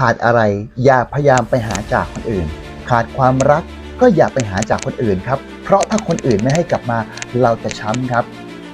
ขาดอะไร อย่าพยายามไปหาจากคนอื่น ขาดความรักก็อย่าไปหาจากคนอื่นครับ เพราะถ้าคนอื่นไม่ให้กลับมาเราจะช้ำครับ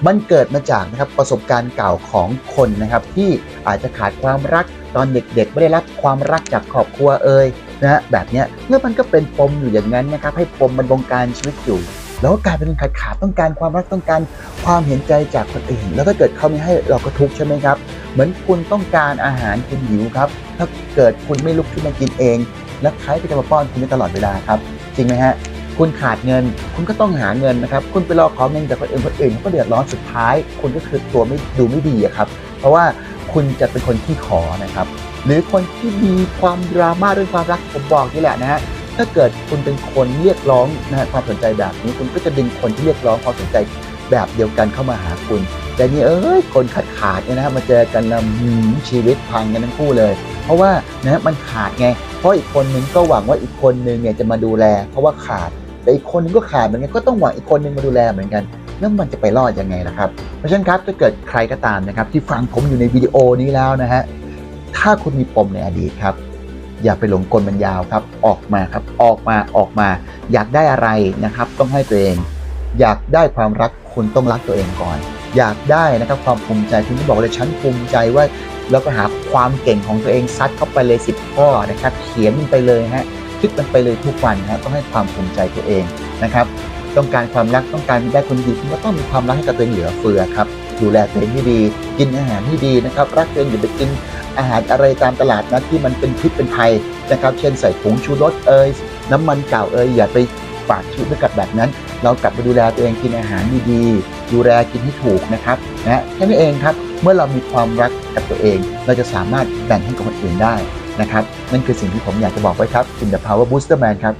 มันเกิดมาจากนะครับประสบการณ์เก่าของคนนะครับ ที่อาจจะขาดความรักตอนเด็กๆ ไม่ได้รับความรักจากครอบครัวเอ่ยนะฮะแบบเนี้ยแล้วมันก็เป็นปมอยู่อย่างนั้นนะครับ ให้ปมมันบงการชีวิตอยู่แล้วก็กลายเป็นขาดขาดต้องการความรักต้องการความเห็นใจจากคนอื่น แล้วถ้าเกิดเขาไม่ให้เราก็ทุกข์ใช่ไหมครับ เหมือนคุณต้องการอาหารคุณหิวครับ ถ้าเกิดคุณไม่ลุกขึ้นมากินเอง แล้วใครก็จะมาป้อนคุณได้ตลอดเวลาครับ จริงไหมฮะคุณขาดเงิน คุณก็ต้องหาเงินนะครับ คุณไปรอขอเงินจากคนอื่นคนอื่นเขาก็เดือดร้อนสุดท้าย คุณก็คือตัวไม่ดูไม่ดีอะครับ เพราะว่าคุณจะเป็นคนที่ขอนะครับ หรือคนที่มีความดราม่าเรื่องความรักผมบอกนี่แหละนะฮะถ้าเกิดคุณเป็นคนเรียกร้องนะฮะความสนใจแบบนี้ คุณก็จะดึงคนที่เรียกร้องความสนใจแบบเดียวกันเข้ามาหาคุณ แต่นี่เอ้ยคนขาดขาดเนี่ยนะฮะมาเจอกันแล้วหืมชีวิตพังกันทั้งคู่เลย เพราะว่านะฮะมันขาดไง เพราะอีกคนนึงก็หวังว่าอีกคนนึงเนี่ยจะมาดูแล เพราะว่าขาดแต่อีกคนนึงก็ขาดเหมือนกันก็ต้องหวังอีกคนนึงมาดูแลเหมือนกันแล้วมันจะไปรอดยังไงล่ะครับ เพราะฉะนั้นครับถ้าเกิดใครก็ตามนะครับที่ฟังผมอยู่ในวิดีโอนี้แล้วนะฮะถ้าคุณมีปมในอดีตครับ อย่าไปหลงกลมันยาวครับ ออกมาครับออกมาออกมา อยากได้อะไรนะครับ ต้องให้ตัวเอง อยากได้ความรักคุณต้องรักตัวเองก่อน อยากได้นะครับความภูมิใจคุณต้องบอกเลยฉันภูมิใจว่าแล้วก็หาความเก่งของตัวเองซัดเข้าไปเลยสิบข้อนะครับเขียนมันไปเลยฮะคิดมันไปเลยทุกวันนะต้องให้ความภูมิใจตัวเองนะครับต้องการความรักต้องการได้คนดีคุณก็ต้องมีความรักให้กับตัวเองเหลือเฟือครับดูแลตัวเองให้ดีกินอาหารให้ดีนะครับรักตัวเองอย่าไปกินอาหารอะไรตามตลาดนะที่มันเป็นพิษเป็นภัยนะครับ เช่นใส่ผงชูรสเอยน้ำมันเก่าเอยอย่าไปฝากชีวิตไว้กับแบบนั้น เรากลับไปดูแลตัวเองกินอาหารดีๆดูแลกินให้ถูกนะครับนะแค่นี้เองครับเมื่อเรามีความรักกับตัวเอง เราจะสามารถแบ่งให้กับคนอื่นได้นะครับนั่นคือสิ่งที่ผมอยากจะบอกไว้ครับคุณ The Power Booster Man ครับ